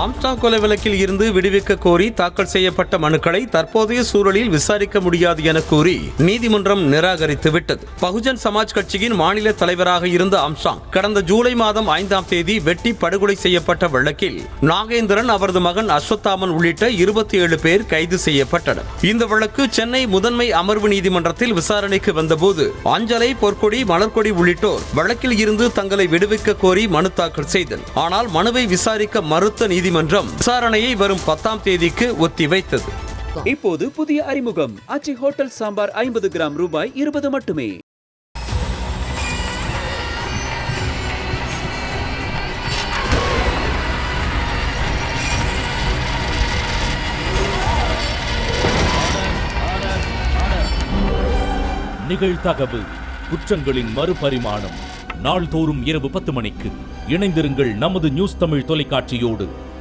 Armstrong கொலை வழக்கில் இருந்து விடுவிக்க கோரி தாக்கல் செய்யப்பட்ட மனுக்களை தற்போதைய சூழலில் விசாரிக்க முடியாது என கூறி நீதிமன்றம் நிராகரித்து விட்டது பகுஜன் சமாஜ் கட்சியின் மாநில தலைவராக இருந்த அம்சாங் கடந்த ஜூலை மாதம் ஐந்தாம் தேதி வெட்டி படுகொலை செய்யப்பட்ட வழக்கில் நாகேந்திரன் அவரது மகன் அஸ்வத்தாமன் உள்ளிட்ட இருபத்தி ஏழு பேர் கைது செய்யப்பட்டனர். இந்த வழக்கு சென்னை முதன்மை அமர்வு நீதிமன்றத்தில் விசாரணைக்கு வந்தபோது அஞ்சலை பொற்கொடி மலர்கொடி உள்ளிட்டோர் வழக்கில் இருந்து தங்களை விடுவிக்க கோரி மனு தாக்கல் செய்தனர். ஆனால் மனுவை விசாரிக்க மறுத்த நீதி நீதிமன்றம் விசாரணையை வரும் பத்தாம் தேதிக்கு ஒத்திவைத்தது. இப்போது புதிய அறிமுகம். அச்சி ஹோட்டல் சாம்பார் ஐம்பது கிராம் ரூபாய் இருபது மட்டுமே. நிகழ்தகவு. குற்றங்களின் மறுபரிமாணம். நாள்தோறும் இரவு பத்து மணிக்கு இணைந்திருங்கள் நமது நியூஸ் தமிழ் தொலைக்காட்சியோடு.